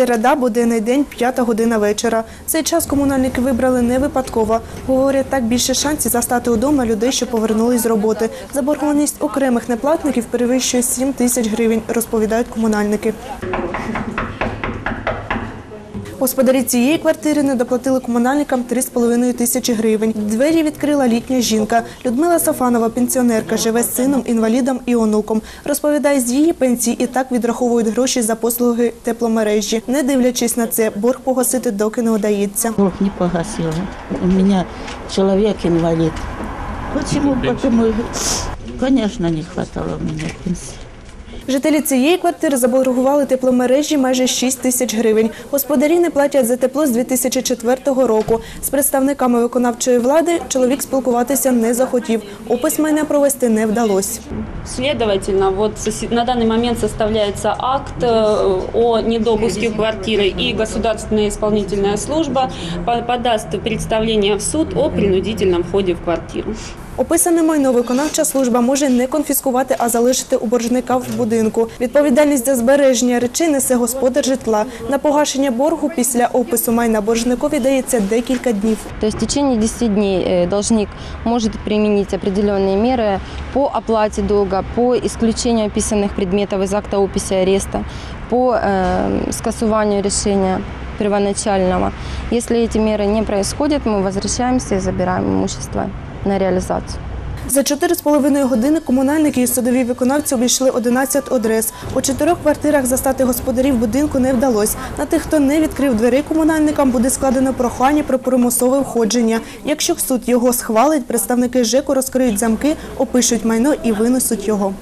Середа, буденний день, п'ята година вечора. Цей час комунальники вибрали не випадково. Говорять, так більше шансів застати удома людей, що повернулись з роботи. Заборгованість окремих неплатників перевищує 7 тисяч гривень, розповідають комунальники. Господарі цієї квартири не доплатили комунальникам 3,5 тисячі гривень. Двері відкрила літня жінка. Людмила Сафанова, пенсіонерка, живе з сином, інвалідом і онуком. Розповідає, з її пенсії і так відраховують гроші за послуги тепломережі. Не дивлячись на це, борг погасити доки не удається. Бог не погасила. У меня человек инвалид. Почему? Потому, конечно, не хватало у меня пенсии. Жителі цієї квартири заборгували тепломережі майже 6 тисяч гривень. Господарі не платять за тепло з 2004 року. З представниками виконавчої влади чоловік спілкуватися не захотів. Опис майна провести не вдалося. Следовательно, вот сос- на данный момент составляется акт э, о недопуске квартиры, и государственная исполнительная служба по- подаст представление в суд о принудительном входе в квартиру. Описане майно виконавча служба може не конфіскувати, а залишити у боржника в будинку. Відповідальність за збереження речей несе господар житла. На погашення боргу після опису майна боржникові дається декілька днів. То есть в течение 10 дней э, должник может применить определенные меры по оплате долга, по исключению описанных предметов из акта описи ареста, по э, скасуванию решения первоначального. Если эти меры не происходят, мы возвращаемся и забираем имущество на реалізацію. За 4,5 години комунальники і судові виконавці обійшли 11 адрес. У чотирьох квартирах застати господарів будинку не вдалося. На тих, хто не відкрив двері комунальникам, буде складено прохання про примусове входження. Якщо суд його схвалить, представники ЖЕКу розкриють замки, опишуть майно і винесуть його.